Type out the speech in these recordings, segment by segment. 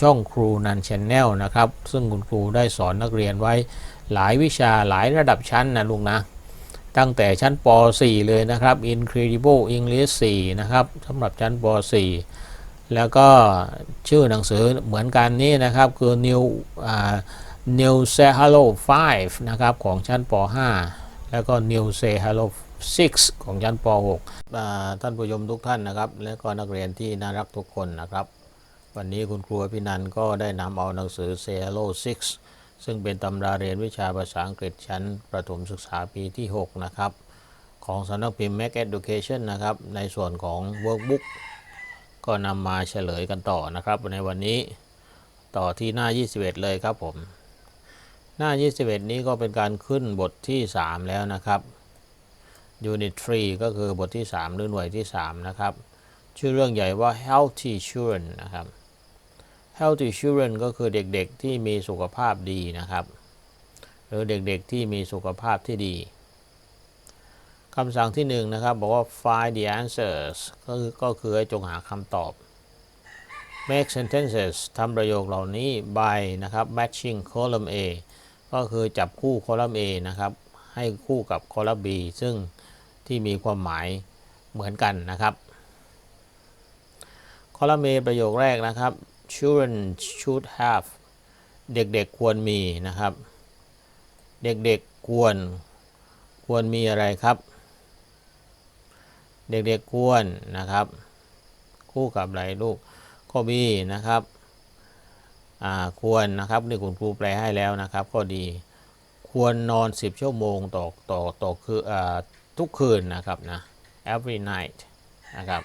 ช่องครูนันชแนลนะครับ ซึ่งคุณครูได้สอนนักเรียนไว้หลายวิชาหลายระดับชั้นนะลุงนะ ตั้งแต่ชั้นป .4 เลยนะครับ Incredible English 4 นะครับสำหรับชั้นป .4 แล้วก็ชื่อหนังสือเหมือนกันนี่นะครับ คือ New อ New Say Hello 5 นะครับ ของชั้นป .5 แล้วก็ New Say Hello 6 ของชั้นป .6 ท่านผู้ชมทุกท่านนะครับ และก็นักเรียนที่น่ารักทุกคนนะครับ วันนี้คุณครูพินันก็ได้นำเอาหนังสือ Say Hello 6 ซึ่งเป็นตำราเรียนวิชาภาษาอังกฤษชั้น ประถมศึกษาปีที่ 6 นะครับ ของสำนักพิมพ์ Mac Education นะครับ ในส่วนของ Workbook ก็นำมาเฉลยกันต่อนะครับ ในวันนี้ต่อที่หน้า 21 เลยครับผม หน้า 21 นี้ก็เป็นการขึ้นบทที่ 3 แล้วนะครับ Unit 3ก็คือบทที่ 3 หรือหน่วยที่ 3 นะครับ ชื่อเรื่องใหญ่ว่า Healthy Children นะครับ Healthy Children ก็คือเด็กๆที่มีสุขภาพดีนะครับ หรือเด็กๆที่มีสุขภาพที่ดีคำสั่งที่หนึ่งนะครับ บอกว่า find the answers ก็คือก็คือให้จงหาคำตอบ make sentences ทำประโยคเหล่านี้ by นะครับ matching column A ก็คือจับคู่ column A นะครับ ให้คู่กับ column B ซึ่งที่มีความหมายเหมือนกันนะครับ column A ประโยคแรกนะครับ children should have เด็กๆควรมีนะครับ เด็กๆควร ควรมีอะไรครับ เด็กๆควรนะครับ คู่กับอะไรลูกข้อ B นะครับควรนะครับนี่คุณครูแปลให้แล้วนะครับข้อดี ควรนอน 10 ชั่วโมงต่อต่อต่อคืออทุกคืนนะครับนะ every night นะครับ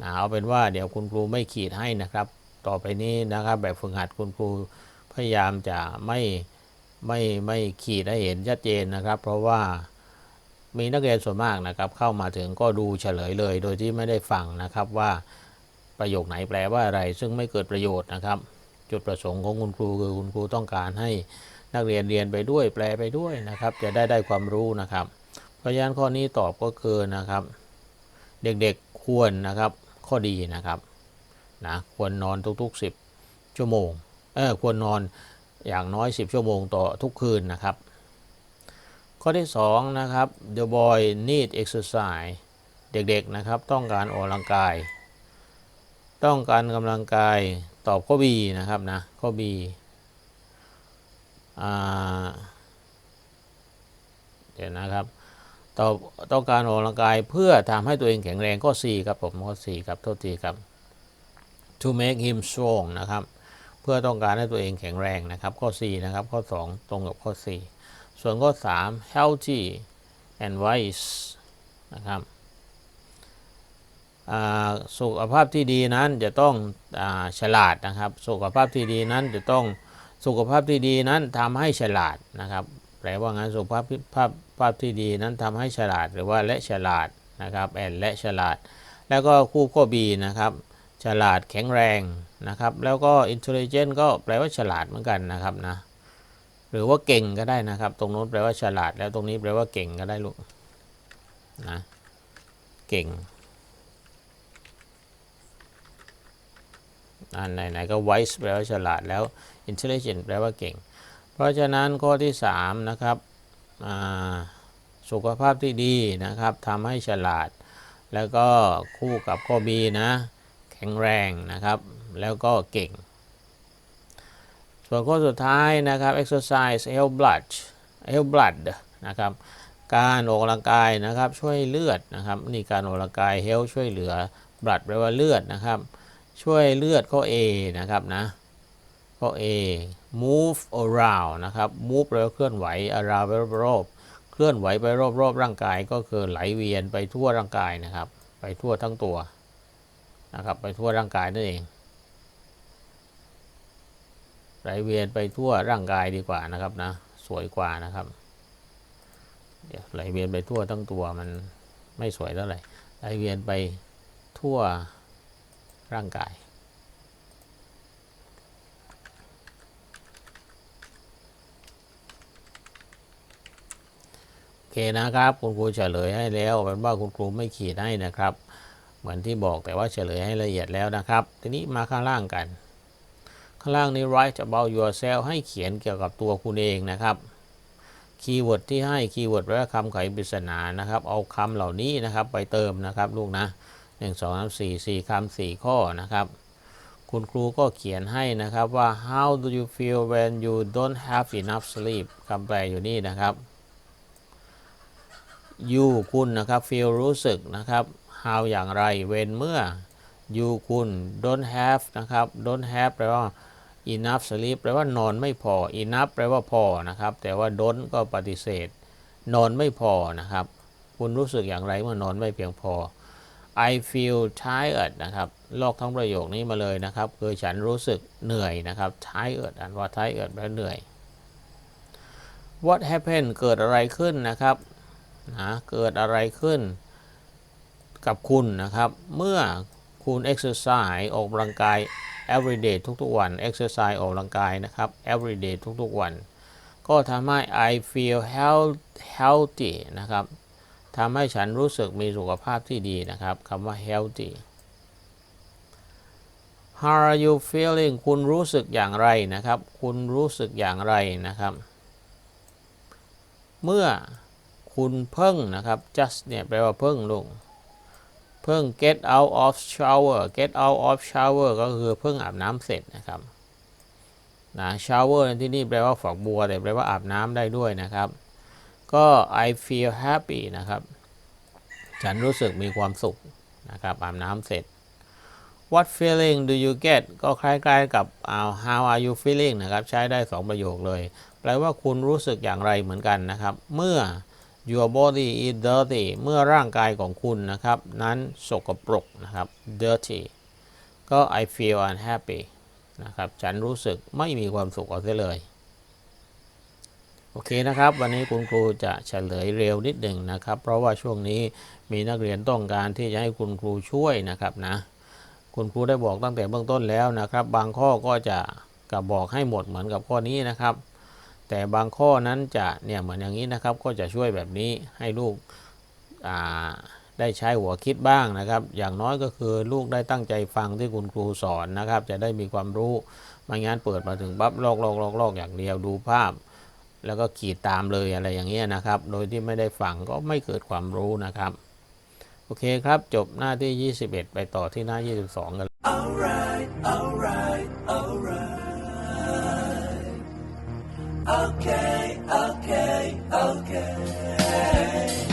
นะเอาเป็นว่าเดี๋ยวคุณครูไม่ขีดให้นะครับ ต่อไปนี้นะครับ แบบฝึกหัดคุณครูพยายามจะไม่ไม่ไม่ขีดให้เห็นชัดเจนนะครับ เพราะว่ามีนักเรียนส่วนมากนะครับ เข้ามาถึงก็ดูเฉลยเลย โดยที่ไม่ได้ฟังนะครับว่าประโยคไหนแปลว่าอะไร ซึ่งไม่เกิดประโยชน์นะครับ จุดประสงค์ของคุณครูคือคุณครูต้องการให้นักเรียนเรียนไปด้วย แปลไปด้วยนะครับ จะได้ได้ความรู้นะครับ เพราะฉะนั้นข้อนี้ตอบก็คือนะครับ เด็กๆควรนะครับ ข้อดีนะครับนะควรนอนทุก ๆ 10 ชั่วโมงเออควรนอนอย่างน้อย 10 ชั่วโมงต่อทุกคืนนะครับ ข้อที่2นะครับ the boy need exercise เด็กๆนะครับ ต้องการออกกำลังกาย ต้องการกำลังกายตอบข้อ B นะครับนะข้อ B อ่าเดี๋ยวนะครับ ต่อต้องการออกกำลังกายเพื่อทำให้ตัวเองแข็งแรงข้อ C ครับผมข้อ C ครับโทษทีครับ to make him strong นะครับ เพื่อต้องการให้ตัวเองแข็งแรงนะครับ ข้อ 4 นะครับ ข้อ 2 ตรงกับข้อ 4 ส่วนข้อ 3 healthy and wise นะครับสุขภาพที่ดีนั้นจะต้องอฉลาดนะครับ สุขภาพที่ดีนั้นจะต้องสุขภาพที่ดีนั้นทำให้ฉลาดนะครับ แปลว่างั้นสุภาพภาพภาพที่ดีนั้นทำให้ฉลาดหรือว่าและฉลาดนะครับแอนและฉลาด แล้วก็คู่ข้อ B นะครับ ฉลาดแข็งแรงนะครับ แล้วก็ intelligent ก็แปลว่าฉลาดเหมือนกันนะครับนะหรือว่าเก่งก็ได้นะครับ ตรงโน้นแปลว่าฉลาด แล้วตรงนี้แปลว่าเก่งก็ได้ลูกนะเก่งอันไหนๆก็ wise แปลว่าฉลาดแล้ว intelligent แปลว่าเก่ง เพราะฉะนั้นข้อที่3นะครับสุขภาพที่ดีนะครับทำให้ฉลาด แล้วก็คู่กับข้อ B นะแข็งแรงนะครับแล้วก็เก่ง ส่วนข้อสุดท้ายนะครับ exercise help blood help blood นะครับการออกกำลังกายนะครับช่วยเลือดนะครับนี่การออกกำลังกาย help ช่วยเหลือ blood แปลว่าเลือดนะครับช่วยเลือดข้อ A นะครับนะ ข้อ A move around นะครับ move แปลว่าเคลื่อนไหว around ไปรอบๆเคลื่อนไหวไปรอบๆร่างกายก็คือไหลเวียนไปทั่วร่างกายนะครับ ไปทั่วทั้งตัวนะครับ ไปทั่วร่างกายนั่นเอง ไหลเวียนไปทั่วร่างกายดีกว่านะครับนะ สวยกว่านะครับไหลเวียนไปทั่วทั้งตัวมันไม่สวยเท่าไหร่ไหลเวียนไปทั่วร่างกาย เคนะครับ คุณครูเฉลยให้แล้วเป็นว่าคุณครูไม่ขีดให้นะครับ เหมือนที่บอกแต่ว่าเฉลยให้ละเอียดแล้วนะครับ ทีนี้มาข้างล่างกัน ข้างล่างนี้ write about yourself ให้เขียนเกี่ยวกับตัวคุณเองนะครับคีย์เวิร์ดที่ให้คีย์เวิร์ดแปลว่าคำไขปริศนานะครับ เอาคำเหล่านี้นะครับไปเติมนะครับลูกนะหนึ่งสองสามสี่สี่คำสี่ข้อนะครับ คุณครูก็เขียนให้นะครับว่า how do you feel when you don't have enough sleep คำแปลอยู่นี่นะครับ you คุณนะครับ feel รู้สึกนะครับ how อย่างไร when เมื่อ you คุณ don't have นะครับ don't have แปลว่า enough sleep แปลว่านอนไม่พอ enough แปลว่าพอนะครับ แต่ว่า don't ก็ปฏิเสธ นอนไม่พอนะครับ คุณรู้สึกอย่างไรเมื่อนอนไม่เพียงพอ I feel tired นะครับลอกทั้งประโยคนี้มาเลยนะครับคือฉันรู้สึกเหนื่อยนะครับ tired อ่านว่า tired แปลว่าเหนื่อย What happened เกิดอะไรขึ้นนะครับ นะเกิดอะไรขึ้นกับคุณนะครับ เมื่อคุณ exercise ออกกำลังกาย everyday ทุกๆวัน exercise ออกกำลังกายนะครับ everyday ทุกๆวัน ก็ทำให้ I feel health healthy นะครับทำให้ฉันรู้สึกมีสุขภาพที่ดีนะครับคำว่า healthy How are you feeling คุณรู้สึกอย่างไรนะครับ คุณรู้สึกอย่างไรนะครับ เมื่อ คุณเพิ่งนะครับ just เนี่ยแปลว่าเพิ่งลงเพิ่ง get out of shower get out of shower ก็คือเพิ่งอาบน้ำเสร็จนะครับนะ shower ในที่นี่แปลว่าฝักบัวแต่แปลว่าอาบน้ำได้ด้วยนะครับ ก็ I feel happy นะครับ ฉันรู้สึกมีความสุขนะครับอาบน้ำเสร็จ What feeling do you get ก็คล้ายๆกับ how are you feeling นะครับ ใช้ได้ 2 ประโยคเลย แปลว่าคุณรู้สึกอย่างไรเหมือนกันนะครับ เมื่อ your body is dirty เมื่อร่างกายของคุณนะครับ นั้นสกปรกนะครับ dirty ก็ I feel unhappy นะครับ ฉันรู้สึกไม่มีความสุขเอาเสียเลย โอเคนะครับ วันนี้คุณครูจะเฉลยเร็วนิดหนึ่งนะครับ เพราะว่าช่วงนี้มีนักเรียนต้องการที่จะให้คุณครูช่วยนะครับนะ คุณครูได้บอกตั้งแต่เบื้องต้นแล้วนะครับ บางข้อก็จะกับบอกให้หมดเหมือนกับข้อนี้นะครับ แต่บางข้อนั้นจะเนี่ยเหมือนอย่างนี้นะครับ ก็จะช่วยแบบนี้ให้ลูกได้ใช้หัวคิดบ้างนะครับ อย่างน้อยก็คือลูกได้ตั้งใจฟังที่คุณครูสอนนะครับ จะได้มีความรู้ไม่งั้นเปิดมาถึงปั๊บลอกลอกลอกลอกอย่างเดียวดูภาพ แล้วก็ขีดตามเลยอะไรอย่างเงี้ยนะครับ โดยที่ไม่ได้ฟังก็ไม่เกิดความรู้นะครับ โอเคครับ จบหน้าที่ 21 ไปต่อที่หน้า 22 กัน Alright, okay, okay, okay.